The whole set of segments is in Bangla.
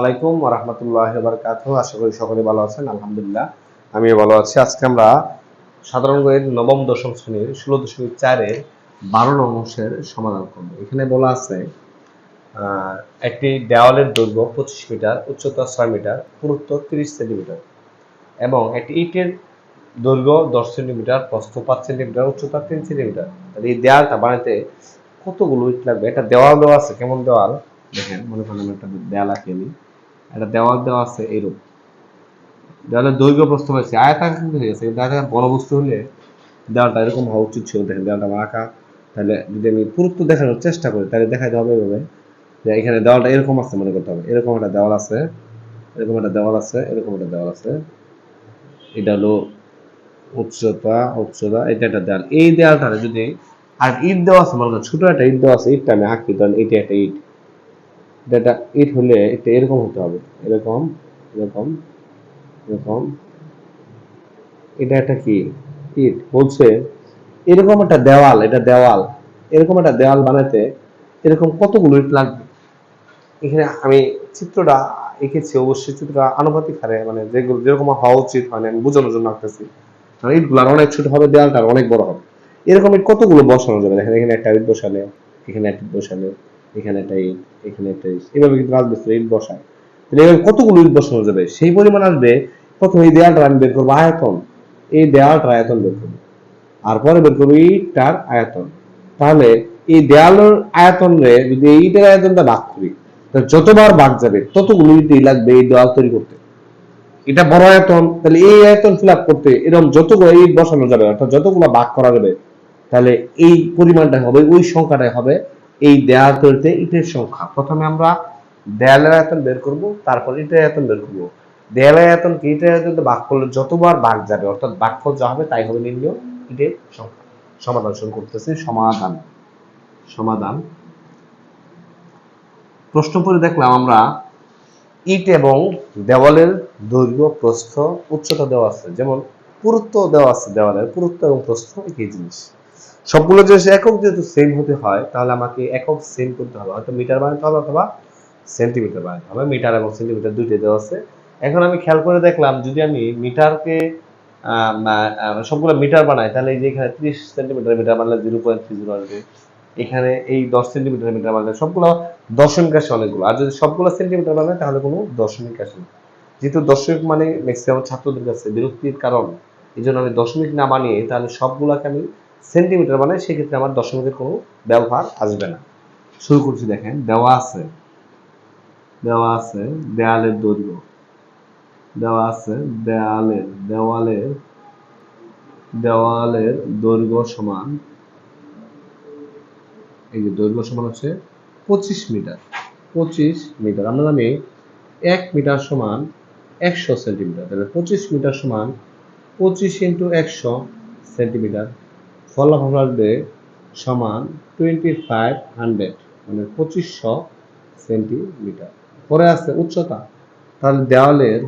আলাইকুম রহমতুল্লাহ বারকাত আশা করি সকলে ভালো আছেন, আলহামদুলিল্লাহ। আমিও ভালো আছি। আজকে আমরা সাধারণ গণিত নবম, দশম শ্রেণির, ষোলো দশমিক চারের বারো অংশের সমাধান করব। এখানে বলা আছে একটি দেওয়ালের দৈর্ঘ্য পঁচিশ মিটার, উচ্চতা ছয় মিটার, পুরুত্ব তিরিশ সেন্টিমিটার এবং একটি ইটের দৈর্ঘ্য দশ সেন্টিমিটার, প্রস্থ পাঁচ সেন্টিমিটার, উচ্চতা তিন সেন্টিমিটার। এই দেওয়ালটা বানাতে কতগুলো ইট লাগবে? একটা দেওয়াল দেওয়া আছে, কেমন দেওয়াল? দেখেন, মনে করেন আমি একটা আঁকিয়ে নিই একটা দেওয়াল দেওয়া আছে এইরূপ। দেওয়ালের দৈর্ঘ্য প্রস্থ হয়েছে। কিন্তু হয়ে গেছে, কিন্তু বড় বস্তু হলে দেওয়ালটা এরকম হওয়া উচিত ছিল। দেখেন, দেওয়ালটা আঁকা তাহলে যদি আমি পুরুত্ব দেখানোর চেষ্টা করি, তাহলে দেখাইতে হবে এভাবে। যে এখানে দেওয়ালটা এরকম আছে মনে করতে হবে। এরকম একটা দেওয়াল আছে, এরকম একটা দেওয়াল আছে, এরকম একটা দেওয়াল আছে। এটা হলো উচ্চতা উচ্চতা, এটা একটা দেওয়াল। এই দেওয়ালটা যদি আর ইট দেওয়া আছে, মনে করেন ছোট একটা ইট দেওয়া আছে, ইটটা আমি আঁকি ধরেন এটা একটা ইট। এটা ইট হলে এটা এরকম হতে হবে। এরকম এরকম এরকম। এটা একটা কি? ইট বলছে, এরকম একটা দেওয়াল, এটা দেওয়াল। এরকম একটা দেওয়াল বানাতে এরকম কতগুলো ইট লাগবে? এখানে আমি চিত্রটা এঁকেছি, অবশ্যই চিত্রটা আনুপাতিক হারে মানে যেগুলো, যেরকম হওয়া উচিত মানে আমি বোঝানোর জন্য আঁকতেছি। কারণ ইটগুলো আর অনেক ছোট হবে, দেওয়ালটা আর অনেক বড় হবে। এরকম ইট কতগুলো বসানো যাবে? দেখেন, এখানে একটা ইট বসালে, এখানে একটা ইট বসালে। এখানে একটা ইট, এখানে একটা ইট। এভাবে কিন্তু রাজমিস্ত্রি ইট বসায়। তাহলে এভাবে কতগুলো ইট বসানো যাবে? সেই পরিমাণ আসবে, প্রথমে এই দেওয়ালটা আমি বের করব আয়তন। এই দেওয়ালটার আয়তন বের করব। আর পরে বের করব ইটটার আয়তন। তাহলে এই দেওয়ালের আয়তন যদি এই ইটের আয়তনটা ভাগ করি তাহলে যতবার ভাগ যাবে, ততগুলো ইটই লাগবে এই দেওয়াল তৈরি করতে। এটা বড় আয়তন, তাহলে এই আয়তন ফিল করতে এরকম যতগুলো ইট বসানো যাবে, অর্থাৎ যতগুলো ভাগ করা যাবে, তাহলে এই পরিমাণটা হবে, ওই সংখ্যাটাই হবে এই দেয়াল তৈরিতে ইটের সংখ্যা। প্রথমে আমরা দেয়ালের আয়তন বের করব, তারপর ইটের আয়তন বের করব। দেয়ালের আয়তন কি? ইটের আয়তন ভাগ করলে যতবার ভাগ যাবে, অর্থাৎ বাক্য যা হবে তাই হবে নির্ণয় ইটের সংখ্যা। সমাধান শুরু করতেছি, সমাধান সমাধান। প্রশ্ন পরে দেখলাম আমরা ইট এবং দেওয়ালের দৈর্ঘ্য, প্রস্থ, উচ্চতা দেওয়া আছে। যেমন পুরুত্ব দেওয়া আছে দেওয়ালের, পুরুত্ব এবং প্রস্থ একই জিনিস। সবগুলো যদি একক যেহেতু সেম হতে হয়, তাহলে আমাকে একক সেম করতে হবে। হয়তো মিটার বানাতে হবে অথবা সেন্টিমিটার বানাতে হবে। মিটার এবং সেন্টিমিটার দুইটাই দেওয়া আছে। এখন আমি খেয়াল করে দেখলাম, যদি আমি মিটারকে সবগুলো মিটার বানাই, তাহলে এই যে এখানে ত্রিশ সেন্টিমিটার মিটার বানালে জিরো পয়েন্ট থ্রি জিরো আসবে। এখানে এই দশ সেন্টিমিটার মিটার বানালে সবগুলো দশমিক আসে অনেকগুলো। আর যদি সবগুলো সেন্টিমিটার বানায়, তাহলে কোনো দশমিক আসে না। যেহেতু দশমিক মানে ম্যাক্সিমাম ছাত্রদের কাছে বিরক্তির কারণ, এই জন্য আমি দশমিক না বানিয়ে তাহলে সবগুলোকে আমি সেন্টিমিটার বানাই সেক্ষেত্রে আমার দশমিকের কোনো ব্যবহার আসবে না। শুরু করছি দেখেন, দেওয়া আছে। দেওয়া আছে দেয়ালের দৈর্ঘ্য। দেওয়া আছে দেয়ালের দেওয়ালের দেওয়ালের দৈর্ঘ্য সমান, এই যে দৈর্ঘ্য সমান হচ্ছে পঁচিশ মিটার। পঁচিশ মিটার, আমরা জানি এক মিটার সমান একশো সেন্টিমিটার। তাহলে পঁচিশ মিটার সমান পঁচিশ ইন্টু একশো সেন্টিমিটার। ফলাফল আসবে সমান টোয়েন্টি ফাইভ হান্ড্রেড মানে পঁচিশশো সেন্টিমিটার। পরে আছে উচ্চতা। তাহলে দেওয়ালের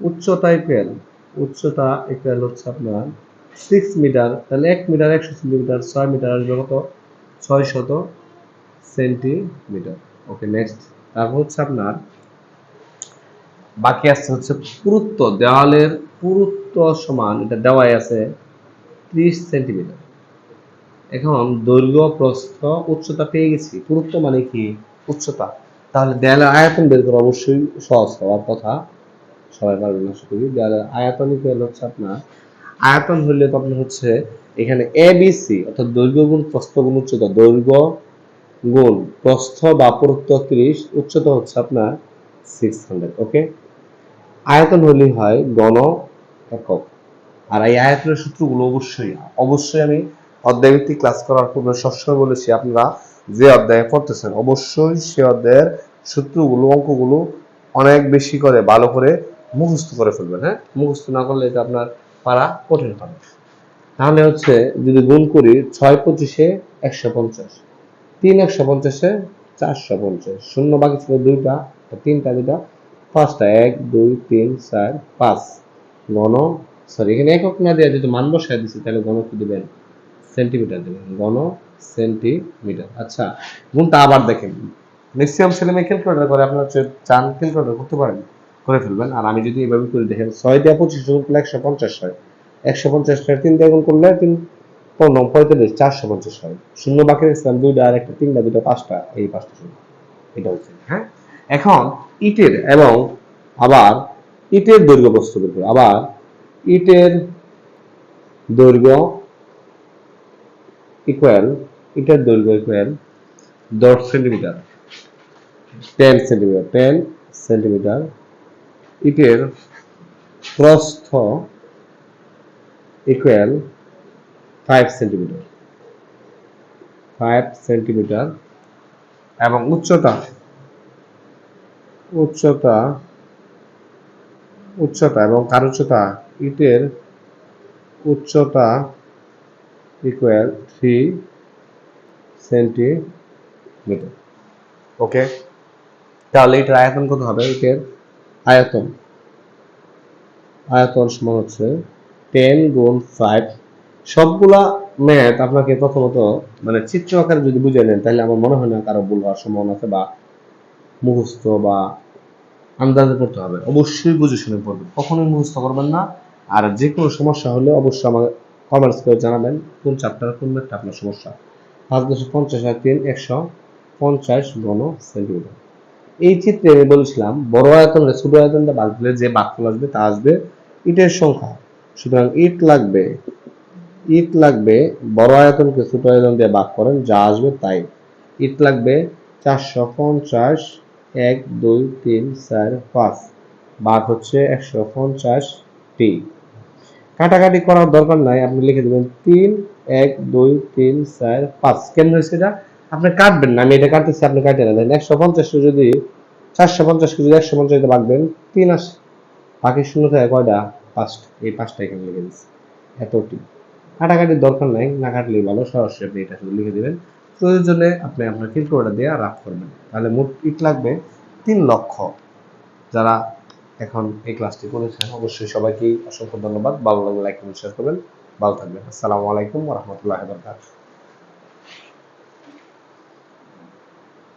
উচ্চতা ইকুয়াল উচ্চতা ইকুয়াল হচ্ছে আপনার সিক্স মিটার তাহলে এক মিটার একশো সেন্টিমিটার, ছয় মিটার আসবে কত? ছয় শত সেন্টিমিটার। ওকে নেক্সট তারপর হচ্ছে আপনার, বাকি আসছে হচ্ছে পুরুত্ব। দেওয়ালের পুরুত্ব সমান, এটা দেওয়াই আছে ত্রিশ সেন্টিমিটার। এখন দৈর্ঘ্য, প্রস্থ, উচ্চতা পেয়ে গেছি। পুরুত্ব মানে কি? উচ্চতা। তাহলে দেয়ালের আয়তন বের করা অবশ্যই সহজ হওয়ার কথা। সবাই পারবেন আশা করি। দেয়ালের আয়তন ইকুয়াল হচ্ছে আপনার। আয়তন হলে তো আপনার হচ্ছে এখানে এ বি সি অর্থাৎ দৈর্ঘ্য গুণ, প্রস্থ গুণ, উচ্চতা। দৈর্ঘ্য গুণ, প্রস্থ বা পুরুত্ব ত্রিশ, উচ্চতা হচ্ছে আপনার সিক্স হান্ড্রেড ওকে আয়তন হলেই হয় গণ একক। আর এই আয়তনের সূত্রগুলো অবশ্যই অবশ্যই আমি অধ্যায়ভিত্তিক ক্লাস করার পূর্বে সবসময় বলেছি আপনারা যে অধ্যায়ে পড়তেছেন, অবশ্যই সে অধ্যায়ের সূত্রগুলো, অঙ্কগুলো অনেক বেশি করে, ভালো করে মুখস্থ করে ফেলবেন হ্যাঁ? মুখস্থ না করলে এটা আপনার পারা কঠিন হবে। তাহলে হচ্ছে যদি গুণ করি ছয় পঁচিশে একশো পঞ্চাশ, তিন একশো পঞ্চাশে চারশো পঞ্চাশ, শূন্য বাকি ছিল দুইটা তিনটা, দুইটা, পাঁচটা, এক, দুই, তিন, চার, পাঁচ, ঘন সরি এখানে একক না দেওয়া যদি মান বসায় দিচ্ছি তাহলে ঘন কি দেবেন সেন্টিমিটার দেবেন, ঘন সেন্টিমিটার। আচ্ছা গুণটা আবার দেখেন, ম্যাক্সিমাম ছেলে মেয়ে ক্যালকুলেটার করে আপনার হচ্ছে চান ক্যালকুলেটার করতে পারেন, করে ফেলবেন। আর আমি যদি এভাবে করে, দেখেন ছয় দিয়ে পঁচিশ গুণ করলে একশো পঞ্চাশ হয়। একশো পঞ্চাশ হয় তিন দিয়ে গুণ করলে তিন, পনেরো পঁয়তাল্লিশ, চারশো পঞ্চাশ হয়। শূন্য বাকি রেখেছিলাম দুইটা আর একটা তিনটা দুটো পাঁচটা, এই পাঁচটা শূন্য। এটা হচ্ছে হ্যাঁ? এখন ইটের এবং আবার ইটের দৈর্ঘ্য প্রস্তুত আবার ইটের দৈর্ঘ্য ইকুয়াল ইটের দৈর্ঘ্য ইকুয়াল দশ centimetre ten centimetre ten centimetre ইটের প্রস্থ equal five centimetre five centimetre এবং উচ্চতা উচ্চতা উচ্চতা এবং কার উচ্চতা ইটের উচ্চতা ইকুয়াল থ্রি সেন্টিমিটার ওকে তাহলে এটার আয়তন কত হবে? এটার আয়তন। আয়তন সমান হচ্ছে টেন গুণ ফাইভ সবগুলা ম্যাথ আপনাকে প্রথমত মানে চিত্র আকারে যদি বুঝে নেন, তাহলে আমার মনে হয় না কারও ভুল হওয়ার সম্ভাবনা আছে বা মুখস্থ বা আন্দাজে করতে হবে। অবশ্যই বুঝে শুনে পড়বেন। কখনোই মুখস্থ করবেন না। আর যে কোনো সমস্যা হলে অবশ্যই আমার কমেন্টস করে জানাবেন কোন চ্যাপ্টার কোন ম্যাথটা আপনার সমস্যা। পাঁচ দুশো পঞ্চাশ আর তিন একশো পঞ্চাশ ঘন সেন্টিমিটার। এই চিত্রে আমি বলেছিলাম, বড় আয়তন ছোট আয়তনটা বাদ দিলে যে বাক্যল আসবে তা আসবে ইটের সংখ্যা। সুতরাং ইট লাগবে ইট লাগবে, বড় আয়তনকে ছোট আয়তন দিয়ে ভাগ করেন, যা আসবে তাই। ইট লাগবে চারশো পঞ্চাশ, এক, দুই, তিন, চার, পাঁচ। ভাগ হচ্ছে একশো পঞ্চাশ টি। কাটাকাটি করার দরকার নাই, আপনি লিখে দেবেন তিন, এক, দুই, তিন, চার, পাঁচ। কেন হয়েছে এটা আপনি কাটবেন না, আমি এটা কাটতেছি, আপনি কাটে না। দেন একশো পঞ্চাশকে যদি, চারশো পঞ্চাশকে যদি একশো পঞ্চাশ দেন, তিন আসে বাকি শূন্য থাকে কয়টা? পাঁচটা এই পাঁচটা এখানে লিখে দিচ্ছি। এতটি। কাটাকাটির দরকার নাই, না কাটলেই ভালো, সরাসরি আপনি এটা শুধু লিখে দিবেন। প্রয়োজনে আপনি আপনার ক্যালকুলেটার দিয়ে রাফ করবেন। তাহলে মোট ইট লাগবে তিন লক্ষ। যারা এখন এই ক্লাসটি করেছেন। অবশ্যই সবাইকেই অসংখ্য ধন্যবাদ। ভালো লাগলে লাইক কমেন্ট শেয়ার করবেন। ভালো থাকবেন। আসসালামু আলাইকুম রহমতুল্লাহ বরকাত